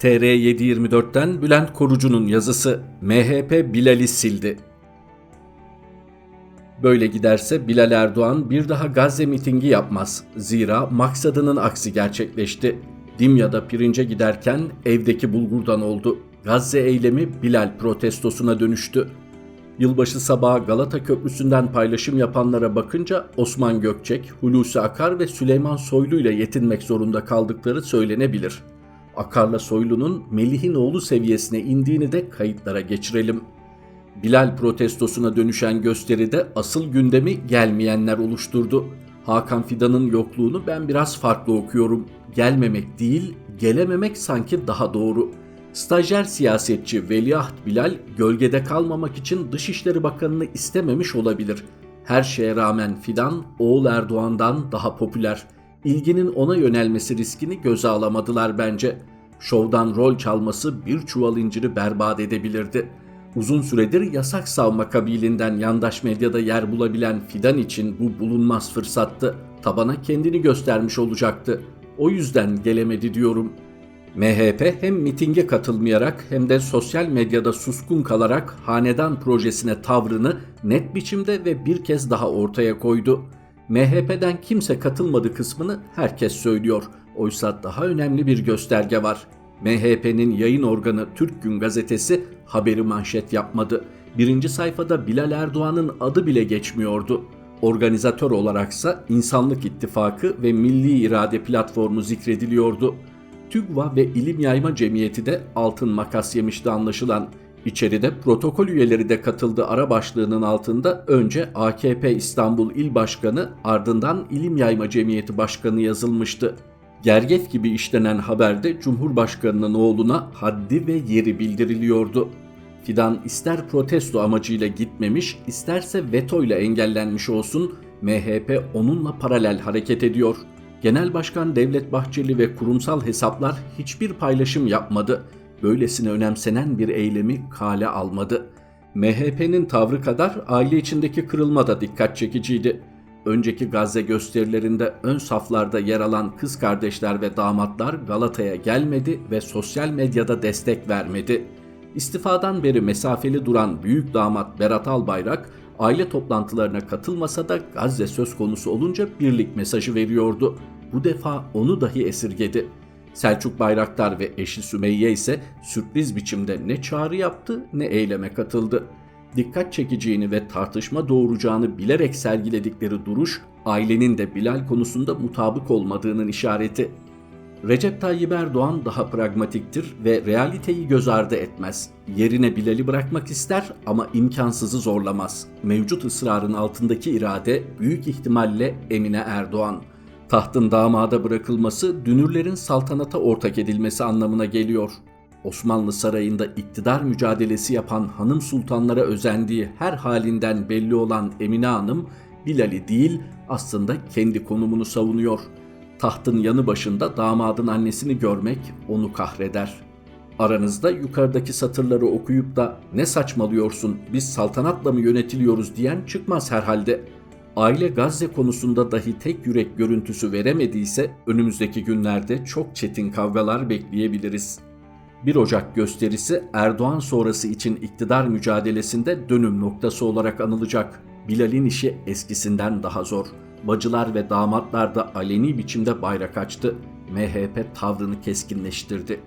TR724'ten Bülent Korucu'nun yazısı MHP Bilal'i sildi. Böyle giderse Bilal Erdoğan bir daha Gazze mitingi yapmaz. Zira maksadının aksi gerçekleşti. Dimya'da pirince giderken evdeki bulgurdan oldu. Gazze eylemi Bilal protestosuna dönüştü. Yılbaşı sabahı Galata Köprüsü'nden paylaşım yapanlara bakınca Osman Gökçek, Hulusi Akar ve Süleyman Soylu ile yetinmek zorunda kaldıkları söylenebilir. Akar'la Soylu'nun Melih'in oğlu seviyesine indiğini de kayıtlara geçirelim. Bilal protestosuna dönüşen gösteride asıl gündemi gelmeyenler oluşturdu. Hakan Fidan'ın yokluğunu ben biraz farklı okuyorum. Gelmemek değil, gelememek sanki daha doğru.'' Stajyer siyasetçi Veliaht Bilal gölgede kalmamak için Dışişleri Bakanı'nı istememiş olabilir. Her şeye rağmen Fidan oğul Erdoğan'dan daha popüler. İlginin ona yönelmesi riskini göze alamadılar bence. Şovdan rol çalması bir çuval inciri berbat edebilirdi. Uzun süredir yasak savma kabilinden yandaş medyada yer bulabilen Fidan için bu bulunmaz fırsattı. Tabana kendini göstermiş olacaktı. O yüzden gelemedi diyorum.'' MHP hem mitinge katılmayarak hem de sosyal medyada suskun kalarak hanedan projesine tavrını net biçimde ve bir kez daha ortaya koydu. MHP'den kimse katılmadı kısmını herkes söylüyor. Oysa daha önemli bir gösterge var. MHP'nin yayın organı Türk Gün gazetesi haberi manşet yapmadı. Birinci sayfada Bilal Erdoğan'ın adı bile geçmiyordu. Organizatör olaraksa İnsanlık İttifakı ve Milli İrade Platformu zikrediliyordu. TÜGVA ve İlim Yayma Cemiyeti de altın makas yemişti anlaşılan. İçeride protokol üyeleri de katıldı ara başlığının altında önce AKP İstanbul İl Başkanı ardından İlim Yayma Cemiyeti Başkanı yazılmıştı. Gergef gibi işlenen haberde Cumhurbaşkanının oğluna haddi ve yeri bildiriliyordu. Fidan ister protesto amacıyla gitmemiş, isterse veto ile engellenmiş olsun MHP onunla paralel hareket ediyor.'' Genel Başkan Devlet Bahçeli ve kurumsal hesaplar hiçbir paylaşım yapmadı. Böylesine önemsenen bir eylemi kale almadı. MHP'nin tavrı kadar aile içindeki kırılma da dikkat çekiciydi. Önceki Gazze gösterilerinde ön saflarda yer alan kız kardeşler ve damatlar Galata'ya gelmedi ve sosyal medyada destek vermedi. İstifadan beri mesafeli duran büyük damat Berat Albayrak aile toplantılarına katılmasa da Gazze söz konusu olunca birlik mesajı veriyordu. Bu defa onu dahi esirgedi. Selçuk Bayraktar ve eşi Sümeyye ise sürpriz biçimde ne çağrı yaptı ne eyleme katıldı. Dikkat çekeceğini ve tartışma doğuracağını bilerek sergiledikleri duruş, ailenin de Bilal konusunda mutabık olmadığının işareti. Recep Tayyip Erdoğan daha pragmatiktir ve realiteyi göz ardı etmez. Yerine Bilal'i bırakmak ister ama imkansızı zorlamaz. Mevcut ısrarın altındaki irade büyük ihtimalle Emine Erdoğan. Tahtın damada bırakılması dünürlerin saltanata ortak edilmesi anlamına geliyor. Osmanlı sarayında iktidar mücadelesi yapan hanım sultanlara özendiği her halinden belli olan Emine Hanım, Bilal'i değil aslında kendi konumunu savunuyor.'' Tahtın yanı başında damadın annesini görmek onu kahreder. Aranızda yukarıdaki satırları okuyup da ne saçmalıyorsun biz saltanatla mı yönetiliyoruz diyen çıkmaz herhalde. Aile Gazze konusunda dahi tek yürek görüntüsü veremediyse önümüzdeki günlerde çok çetin kavgalar bekleyebiliriz. 1 Ocak gösterisi Erdoğan sonrası için iktidar mücadelesinde dönüm noktası olarak anılacak. Bilal'in işi eskisinden daha zor. Bacılar ve damatlar da aleni biçimde bayrak açtı. MHP tavrını keskinleştirdi.